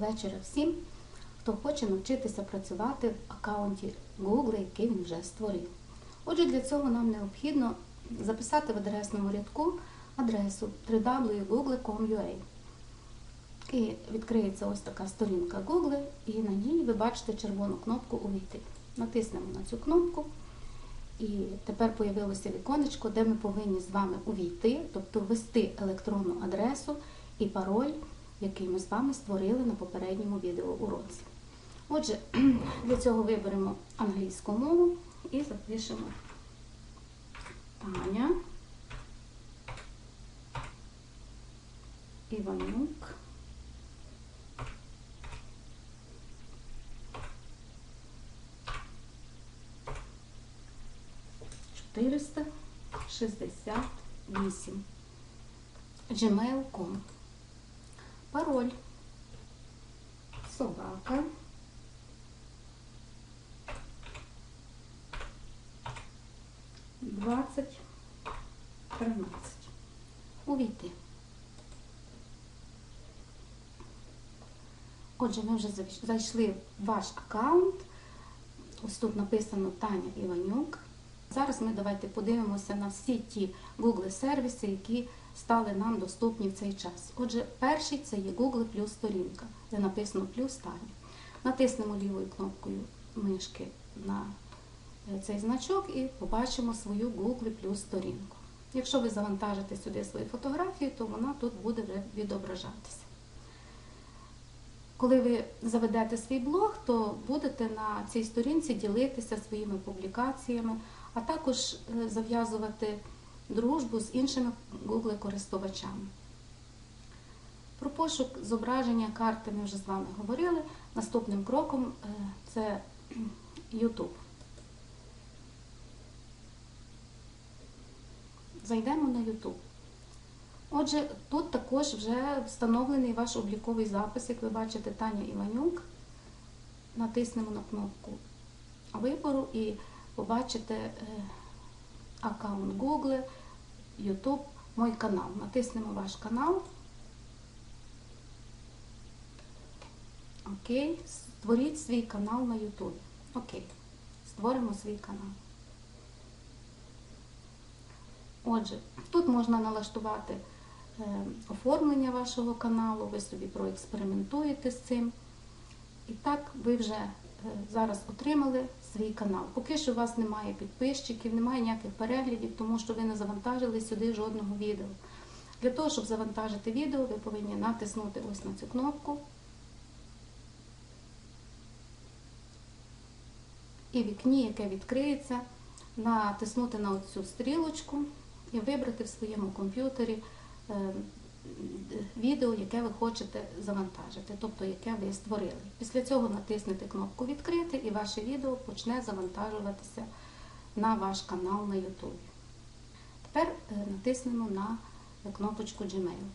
вечора всім, хто хоче навчитися працювати в аккаунті Google, який він вже створив. Отже, для цього нам необхідно записати в адресному рядку адресу www.google.com.ua. І відкриється ось така сторінка Google, і на ній ви бачите червону кнопку Увійти. Натиснемо на цю кнопку. І тепер появилося віконечко, де ми повинні з вами увійти, тобто ввести електронну адресу і пароль, який ми з вами створили на попередньому відеоуроці. Отже, для цього виберемо англійську мову і запишемо Таня Іванюк. Чотириста шістдесят вісім. gmail.com. Пароль. Собака. Двадцять тринадцять. Увійти. Отже, ми вже зайшли в ваш аккаунт. Ось тут написано Таня Іванюк. Зараз ми давайте подивимося на всі ті Google сервіси, які стали нам доступні в цей час. Отже, перший це є Google плюс сторінка, де написано плюс Таня. Натиснемо лівою кнопкою мишки на е, цей значок і побачимо свою Google плюс сторінку. Якщо ви завантажите сюди свої фотографії, то вона тут буде відображатися. Коли ви заведете свій блог, то будете на цій сторінці ділитися своїми публікаціями, а також е, зав'язувати дружбу з іншими Google-користувачами. Про пошук зображення карти ми вже з вами говорили. Наступним кроком е, це YouTube. Зайдемо на YouTube. Отже, тут також вже встановлений ваш обліковий запис, як ви бачите, Таня Іванюк. Натиснемо на кнопку вибору і побачите е, аккаунт Google, YouTube, мой канал. Натиснемо ваш канал. Окей, створіть свій канал на YouTube. Окей, створимо свій канал. Отже, тут можна налаштувати е, оформлення вашого каналу, ви собі проекспериментуєте з цим. І так ви вже зараз отримали свій канал. Поки що у вас немає підписчиків, немає ніяких переглядів, тому що ви не завантажили сюди жодного відео. Для того, щоб завантажити відео, ви повинні натиснути ось на цю кнопку. І вікні, яке відкриється, натиснути на оцю стрілочку і вибрати в своєму комп'ютері е, відео, яке ви хочете завантажити, тобто яке ви створили. Після цього натиснете кнопку Відкрити і ваше відео почне завантажуватися на ваш канал на YouTube. Тепер е, натиснемо на кнопочку Gmail.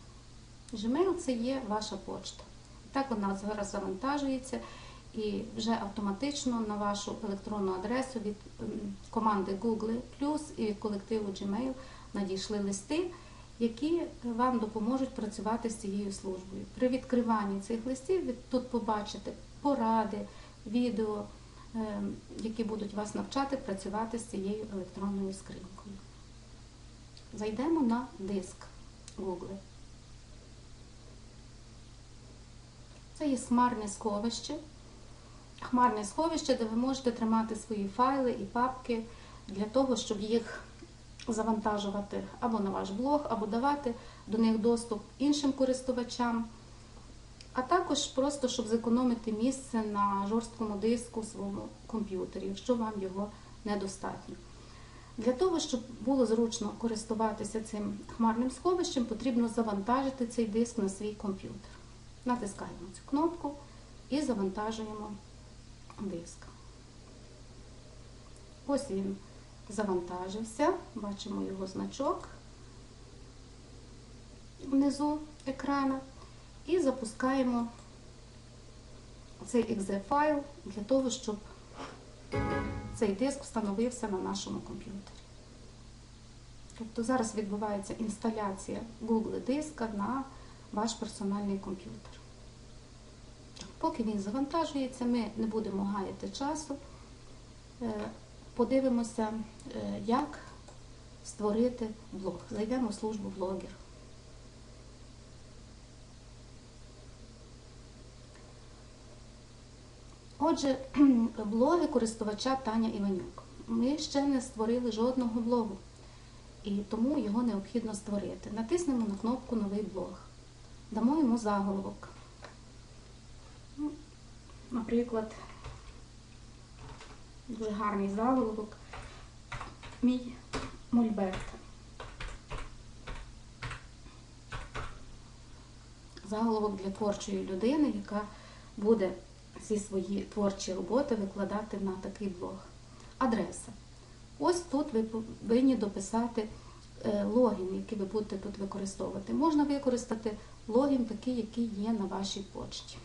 Gmail це є ваша почта. Так вона зараз завантажується. І вже автоматично на вашу електронну адресу від команди Google і від колективу Gmail надійшли листи, які вам допоможуть працювати з цією службою. При відкриванні цих листів ви тут побачите поради, відео, е, які будуть вас навчати працювати з цією електронною скринькою. Зайдемо на диск Google. Це є смарне сховище. Хмарне сховище, де ви можете тримати свої файли і папки для того, щоб їх завантажувати або на ваш блог, або давати до них доступ іншим користувачам, а також просто, щоб зекономити місце на жорсткому диску в своєму комп'ютері, якщо вам його недостатньо. Для того, щоб було зручно користуватися цим хмарним сховищем, потрібно завантажити цей диск на свій комп'ютер. Натискаємо цю кнопку і завантажуємо диск. Ось він завантажився, бачимо його значок внизу екрана і запускаємо цей exe файл для того, щоб цей диск встановився на нашому комп'ютері. Тобто зараз відбувається інсталяція Google диска на ваш персональний комп'ютер. Поки він завантажується, ми не будемо гаяти часу. Подивимося, е, як створити блог. Зайдемо в службу блогер. Отже, блоги користувача Таня Іванюк. Ми ще не створили жодного блогу, і тому його необхідно створити. Натиснемо на кнопку Новий блог. Дамо йому заголовок. Ну, Наприклад, дуже гарний заголовок. Мій мольберт. Заголовок для творчої людини, яка буде всі свої творчі роботи викладати на такий блог. Адреса. Ось тут ви повинні дописати е, логін, який ви будете тут використовувати. Можна використати логін такий, який є на вашій почті.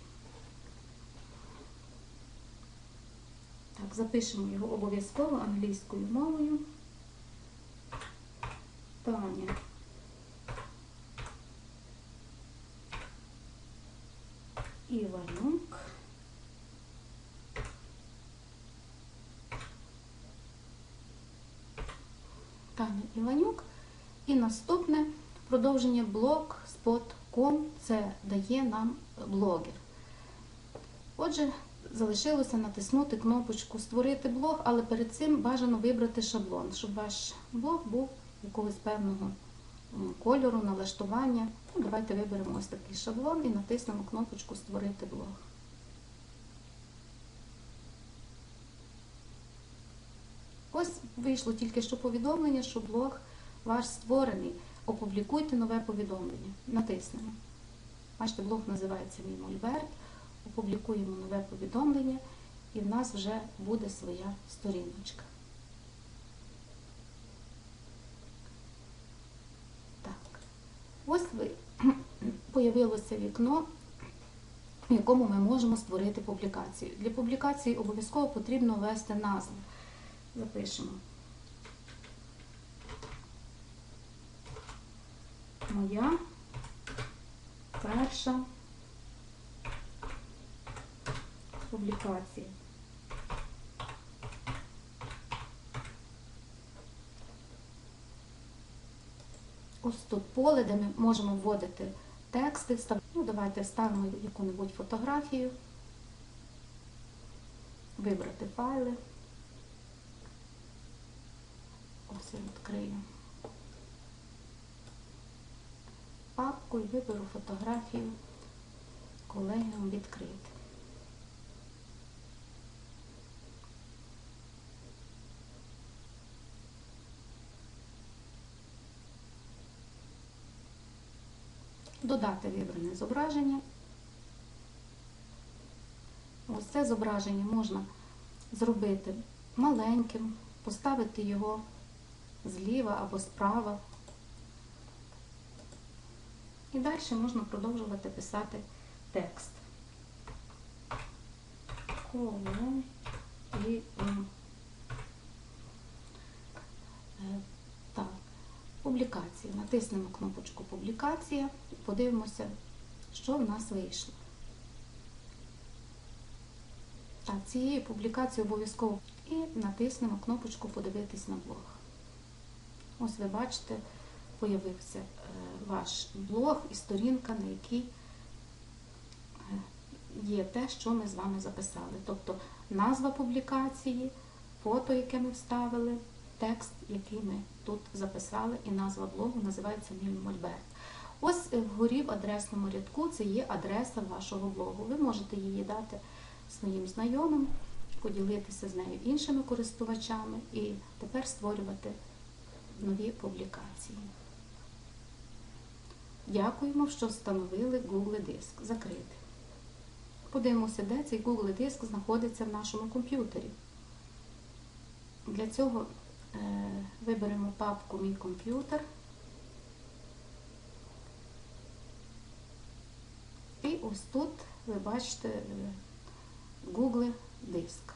Так, запишемо його обов'язково англійською мовою. Таня. Іванюк. Таня Іванюк. І наступне продовження blogspot.com це дає нам блогер. Отже, залишилося натиснути кнопочку Створити блог, але перед цим бажано вибрати шаблон, щоб ваш блог був якогось певного кольору, налаштування. Ну, давайте виберемо ось такий шаблон і натиснемо кнопочку Створити блог. Ось вийшло тільки що повідомлення, що блог ваш створений. Опублікуйте нове повідомлення. Натиснемо. Бачите, блог називається Мій Мольберт. Опублікуємо нове повідомлення, і в нас вже буде своя сторіночка. Так. Ось ви появилося вікно, в якому ми можемо створити публікацію. Для публікації обов'язково потрібно ввести назву. Запишемо. Моя перша публікація. Ось тут поле, де ми можемо вводити тексти. Ну, давайте вставимо яку-небудь фотографію, вибрати файли. Ось я відкрию папку і виберу фотографію колегіум відкрити. Додати вибране зображення. Ось це зображення можна зробити маленьким, поставити його зліва або справа. І далі можна продовжувати писати текст. Колон і Публікація. Натиснемо кнопочку Публікація і подивимося, що в нас вийшло. Так, цієї публікації обов'язково і натиснемо кнопочку Подивитись на блог. Ось ви бачите, появився е, ваш блог і сторінка, на якій е, є те, що ми з вами записали. Тобто назва публікації, фото, яке ми вставили, текст, який ми тут записали, і назва блогу називається Мій Мольберт. Ось е, вгорі в адресному рядку це є адреса вашого блогу. Ви можете її дати своїм знайомим, поділитися з нею іншими користувачами і тепер створювати нові публікації. Дякуємо, що встановили Google диск. Закрити. Подивимося, де цей Google диск знаходиться в нашому комп'ютері. Для цього виберемо папку Мій комп'ютер. І ось тут ви бачите е, Google диск.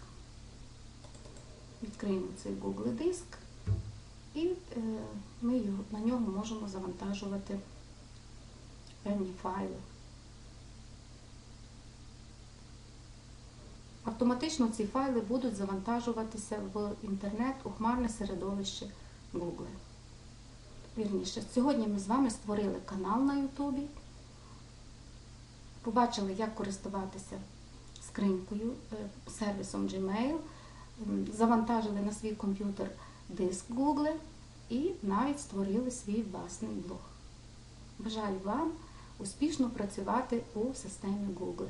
Відкриємо цей Google диск і е, ми на ньому можемо завантажувати певні файли. Автоматично ці файли будуть завантажуватися в інтернет у хмарне середовище Google. Вірніше, сьогодні ми з вами створили канал на Ютубі, побачили, як користуватися скринькою, е, сервісом Gmail, завантажили на свій комп'ютер диск Google і навіть створили свій власний блог. Бажаю вам успішно працювати у системі Google.